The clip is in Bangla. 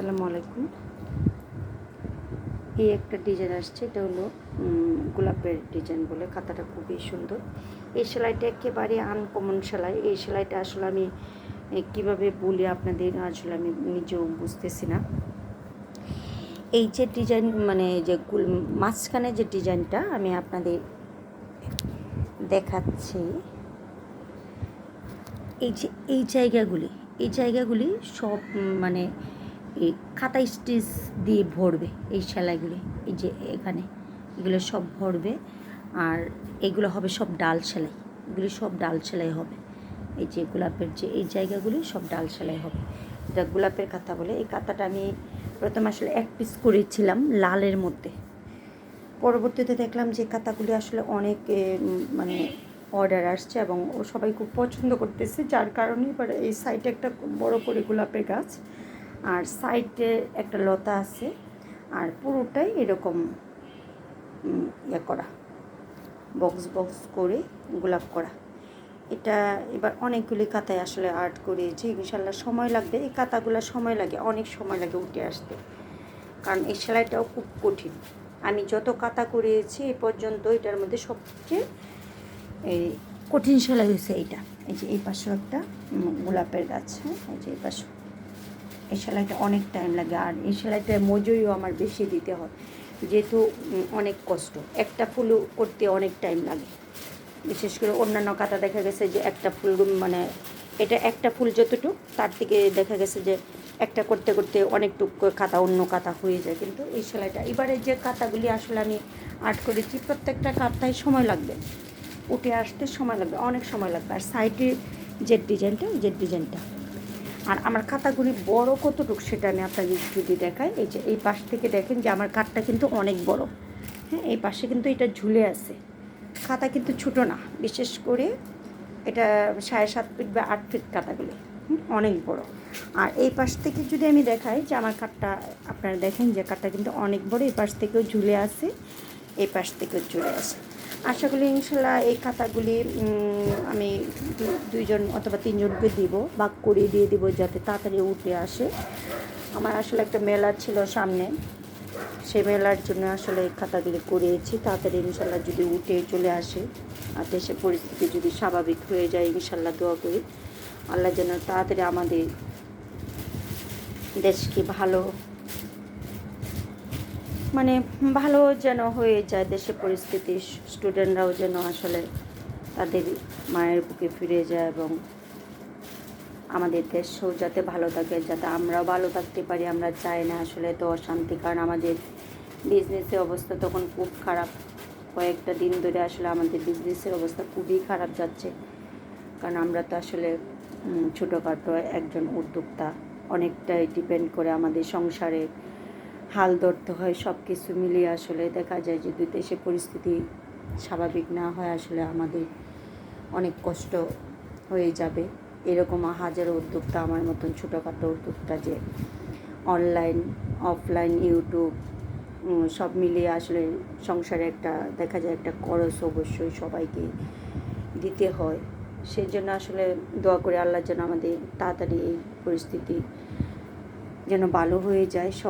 আসসালামু আলাইকুম। এই একটা ডিজাইন আসছে, এটা হলো গোলাপের ডিজাইন বলে, খাতাটা খুবই সুন্দর। এই সেলাইটা একেবারে আনকমন সেলাই। এই সেলাইটা আসলে আমি কীভাবে বলি আপনাদের আসলে আমি নিজেও বুঝতেছি না। এই যে ডিজাইন মানে যে মাঝখানে যে ডিজাইনটা আমি আপনাদের দেখাচ্ছি। এই যে, এই জায়গাগুলি এই জায়গাগুলি সব মানে এই খাতা স্টিচ দিয়ে ভরবে এই সেলাইগুলি, এই যে এখানে, এগুলো সব ভরবে। আর এগুলো হবে সব ডাল সেলাই, এগুলি সব ডাল সেলাই হবে। এই যে গোলাপের যে এই জায়গাগুলি সব ডাল সেলাই হবে। এটা গোলাপের কাঁথা বলে, এই কাঁথাটা আমি প্রথম আসলে এক পিস করেছিলাম লালের মধ্যে। পরবর্তীতে দেখলাম যে কাঁথাগুলি আসলে অনেক মানে অর্ডার আসছে এবং ও সবাই খুব পছন্দ করতেছে, যার কারণে এবার এই সাইডে একটা বড় করে গোলাপের গাছ। আর সাইডে একটা লতা আছে, আর পুরোটাই এরকম ইয়ে করা বক্স বক্স করে গোলাপ করা। এটা এবার অনেকগুলি কাতায় আসলে আর্ট করেছি ইনশাল্লাহ সময় লাগবে। এই কাতাগুলো সময় লাগে, অনেক সময় লাগে উঠে আসতে। কারণ এই সেলাইটাও খুব কঠিন। আমি যত কাতা করিয়েছি, এ পর্যন্ত এটার মধ্যে সবচেয়ে এই কঠিন সেলাই হয়েছে এইটা। এই যে এই পাশেও একটা গোলাপের গাছ হ্যাঁ? এই যে এই পাশে এই সেলাইটা অনেক টাইম লাগে আর এই সেলাইটা মজুরিও আমার বেশি দিতে হয়। যেহেতু অনেক কষ্ট। একটা ফুলও করতে অনেক টাইম লাগে। বিশেষ করে অন্যান্য কাটা দেখা গেছে যে একটা ফুল মানে এটা একটা ফুল যতটুক, তার থেকে দেখা গেছে যে একটা করতে করতে অনেকটুক কাতা অন্য কাতা হয়ে যায়। কিন্তু এই সেলাইটা, এবারে যে কাতাগুলি আসলে আমি আর্ট করেছি, প্রত্যেকটা কাতায় সময় লাগবে। উঠে আসতে সময় লাগবে, অনেক সময় লাগবে। আর সাইডে যে ডিজাইনটা যে ডিজাইনটা আর আমার খাতাগুলি বড় কতটুকু সেটা আমি আপনাদের যদি দেখাই। এই যে এই পাশ থেকে দেখেন যে আমার কাঠটা কিন্তু অনেক বড়। হ্যাঁ এই পাশে কিন্তু এটা ঝুলে আছে। খাতা কিন্তু ছোটো না বিশেষ করে এটা সাড়ে সাত ফিট বা আট ফিট কাতাগুলি হুম, অনেক বড়। আর এই পাশ থেকে যদি আমি দেখাই যে আমার কাঠটা আপনারা দেখেন যে কাঠটা কিন্তু অনেক বড় এই পাশ থেকেও ঝুলে আছে এই পাশ থেকেও ঝুলে আছে আশা করি ইনশাল্লাহ এই খাতাগুলি আমি দুইজন অথবা তিনজনকে দিব, ভাগ করে দিয়ে দিব যাতে তাড়াতাড়ি উঠে আসে। আমার আসলে একটা মেলা ছিল সামনে, সেই মেলার জন্য আসলে এই খাতাগুলি করিয়েছি। তাড়াতাড়ি ইনশাল্লাহ যদি উঠে চলে আসে, আর দেশের পরিস্থিতি যদি স্বাভাবিক হয়ে যায়, ইনশাল্লাহ দোয়া করি। আল্লাহ যেন তাড়াতাড়ি আমাদের দেশকে ভালো মানে ভালো যেন হয়ে যায় দেশের পরিস্থিতি, স্টুডেন্টরাও যেন আসলে তাদের মায়ের বুকে ফিরে যায় এবং আমাদের দেশও যাতে ভালো থাকে, যাতে আমরাও ভালো থাকতে পারি, আমরা চাই না আসলে তো অশান্তি। কারণ আমাদের বিজনেসের অবস্থা তখন খুব খারাপ। কয়েকটা দিন ধরে আসলে আমাদের বিজনেসের অবস্থা খুবই খারাপ যাচ্ছে। কারণ আমরা তো আসলে ছোটোখাটো একজন উদ্যোক্তা। অনেকটাই ডিপেন্ড করে আমাদের সংসারে হাল ধরতে হয় সব কিছু মিলিয়ে আসলে দেখা যায় যে দুই দেশের পরিস্থিতি স্বাভাবিক না হয় আসলে আমাদের অনেক কষ্ট হয়ে যাবে। এরকম হাজারো উদ্যোক্তা আমার মতন ছোটোখাটো উদ্যোক্তা যে অনলাইন অফলাইন ইউটিউব সব মিলিয়ে আসলে সংসারে একটা দেখা যায় একটা খরচ অবশ্যই সবাইকে দিতে হয়। সেই জন্য আসলে দোয়া করে আল্লাহ যেন আমাদের তাড়াতাড়ি এই পরিস্থিতি যেন ভালো হয়ে যায়। সব